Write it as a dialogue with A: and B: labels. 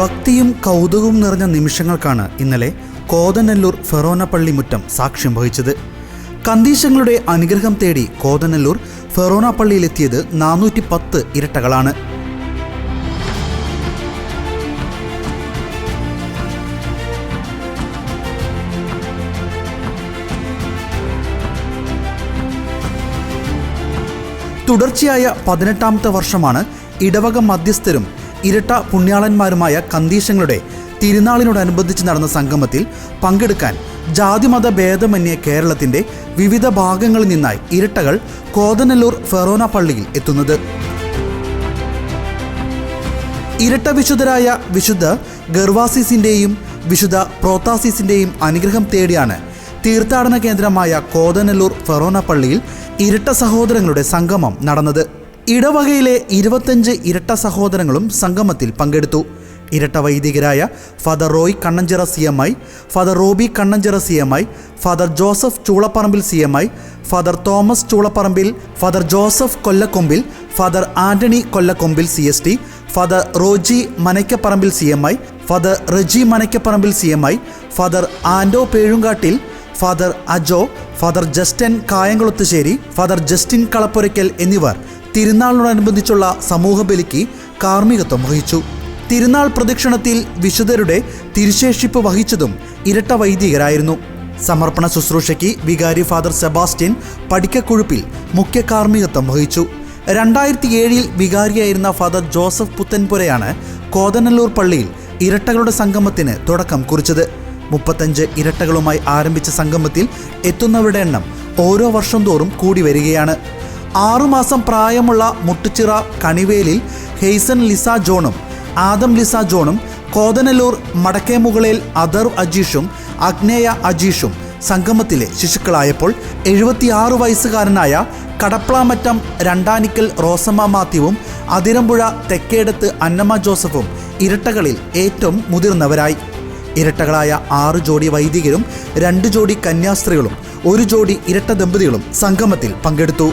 A: ഭക്തിയും കൗതുകവും നിറഞ്ഞ നിമിഷങ്ങൾക്കാണ് ഇന്നലെ കോതനല്ലൂർ ഫെറോന പള്ളി മുറ്റം സാക്ഷ്യം വഹിച്ചത്. കന്തീശങ്ങളുടെ അനുഗ്രഹം തേടി കോതനല്ലൂർ ഫെറോന പള്ളിയിലെത്തിയത് നാനൂറ്റി പത്ത് ഇരട്ടകളാണ്. തുടർച്ചയായ പതിനെട്ടാമത്തെ വർഷമാണ് ഇടവക മധ്യസ്ഥരും ഇരട്ട പുണ്യാളന്മാരുമായ കന്തീശങ്ങളുടെ തിരുനാളിനോടനുബന്ധിച്ച് നടന്ന സംഗമത്തിൽ പങ്കെടുക്കാൻ ജാതിമത ഭേദമന്യേ കേരളത്തിന്റെ വിവിധ ഭാഗങ്ങളിൽ നിന്നായി ഇരട്ടകൾ കോതനല്ലൂർ ഫെറോന പള്ളിയിൽ എത്തുന്നത്. ഇരട്ട വിശുദ്ധരായ വിശുദ്ധ ഗർവാസിസിന്റെയും വിശുദ്ധ പ്രോത്താസിസിന്റെയും അനുഗ്രഹം തേടിയാണ് തീർത്ഥാടന കേന്ദ്രമായ കോതനല്ലൂർ ഫെറോന പള്ളിയിൽ ഇരട്ട സഹോദരങ്ങളുടെ സംഗമം നടന്നത്. ഇടവകയിലെ ഇരുപത്തഞ്ച് ഇരട്ട സഹോദരങ്ങളും സംഗമത്തിൽ പങ്കെടുത്തു. ഇരട്ട വൈദികരായ father Roy Kannanchira C M I father Robi Kannanchira C M I father Joseph Choolapparambil C M I father Thomas Choolapparambil father Joseph Kollakombil father Antony Kollakombil C S T father Roji Manakkaparambil C M I father Reji Manakkaparambil C M I father Ando Pezhunkattil father Ajo father Justin Kayamkulathussery father Justin Kalappurakkal എന്നിവർ തിരുനാളിനോടനുബന്ധിച്ചുള്ള സമൂഹ ബലിക്ക് കാർമ്മികത്വം വഹിച്ചു. തിരുനാൾ പ്രദക്ഷിണത്തിൽ വിശുദ്ധരുടെ തിരുശേഷിപ്പ് വഹിച്ചതും ഇരട്ട വൈദികരായിരുന്നു. സമർപ്പണ ശുശ്രൂഷയ്ക്ക് വികാരി ഫാദർ സെബാസ്റ്റ്യൻ പടിക്കക്കുഴുപ്പിൽ മുഖ്യ കാർമ്മികത്വം വഹിച്ചു. രണ്ടായിരത്തി ഏഴിൽ വികാരിയായിരുന്ന ഫാദർ ജോസഫ് പുത്തൻപുരയാണ് കോതനല്ലൂർ പള്ളിയിൽ ഇരട്ടകളുടെ സംഗമത്തിന് തുടക്കം കുറിച്ചത്. മുപ്പത്തഞ്ച് ഇരട്ടകളുമായി ആരംഭിച്ച സംഗമത്തിൽ എത്തുന്നവരുടെ എണ്ണം ഓരോ വർഷം തോറും കൂടി വരികയാണ്. ആറുമാസം പ്രായമുള്ള മുട്ടുച്ചിറ കണിവേലിൽ ഹെയ്സൻ ലിസ ജോണും ആദം ലിസ ജോണും കോതനല്ലൂർ മടക്കേമുകളിൽ അദർ അജീഷും അഗ്നേയ അജീഷും സംഗമത്തിലെ ശിശുക്കളായപ്പോൾ എഴുപത്തിയാറ് വയസ്സുകാരനായ കടപ്ലാമറ്റം രണ്ടാനിക്കൽ റോസമ്മ മാത്യുവും അതിരമ്പുഴ തെക്കേടത്ത് അന്നമ്മ ജോസഫും ഇരട്ടകളിൽ ഏറ്റവും മുതിർന്നവരായി. ഇരട്ടകളായ ആറ് ജോഡി വൈദികരും രണ്ട് ജോഡി കന്യാസ്ത്രീകളും ഒരു ജോഡി ഇരട്ട ദമ്പതികളും സംഗമത്തിൽ പങ്കെടുത്തു.